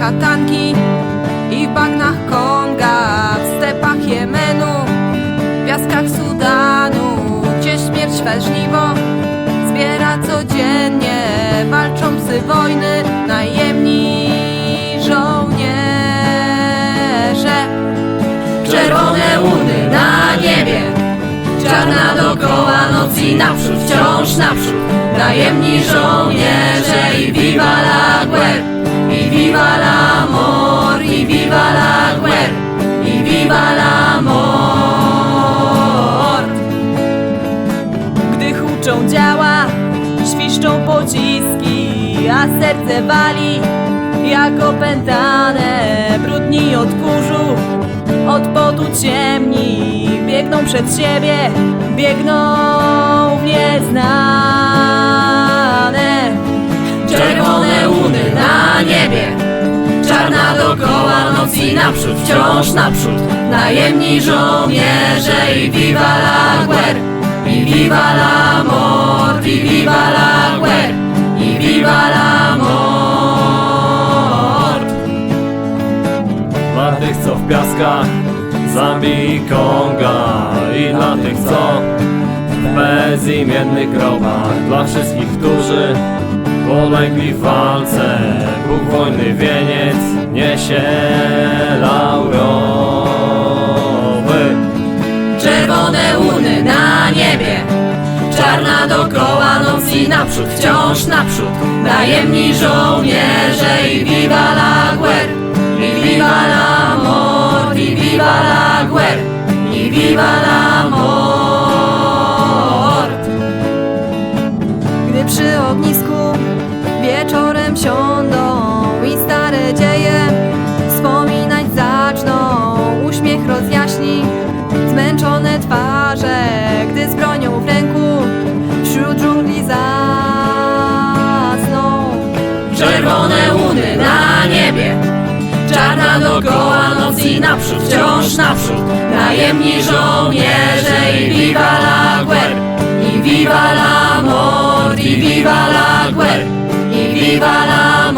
katanki i w bagnach Konga, w stepach Jemenu, w piaskach Sudanu, gdzie śmierć weżliwo zbiera codziennie, walczą psy wojny, najemni żołnierze. Czerwone łódy na niebie, czarna dookoła noc i naprzód, wciąż naprzód, najemni żołnierze i viva la guerra. Viva la Huczą działa, świszczą pociski, a serce wali jak opętane. Brudni od kurzu, od potu ciemni, biegną przed siebie, biegną w nieznane. Czerwone łuny na niebie, czarna dookoła noc i naprzód, wciąż naprzód. Najemni żołnierze i viva la guerra, i viva la i viva la guerra, i viva la mort. Dla tych co w piaskach Zambii i Konga. I dla tych co w bezimiennych grobach. Dla wszystkich, którzy polegli w walce Bóg wojny wieniec niesie laurowy. Czerwone łuny na niebie Czarna dookoła noc i naprzód, wciąż naprzód. Najemni żołnierze i viva la guerra I viva la mort, i viva la guerra I viva la mort. Gdy przy ognisku wieczorem siądą I stare dzieje wspominać zaczną Uśmiech rozjaśni zmęczone twarze. Gdy z bronią w ręku wśród dżungli zasną noc i naprzód, wciąż naprzód. Najemni żołnierze i viva la guerra I viva la mort, i viva la guerra I viva la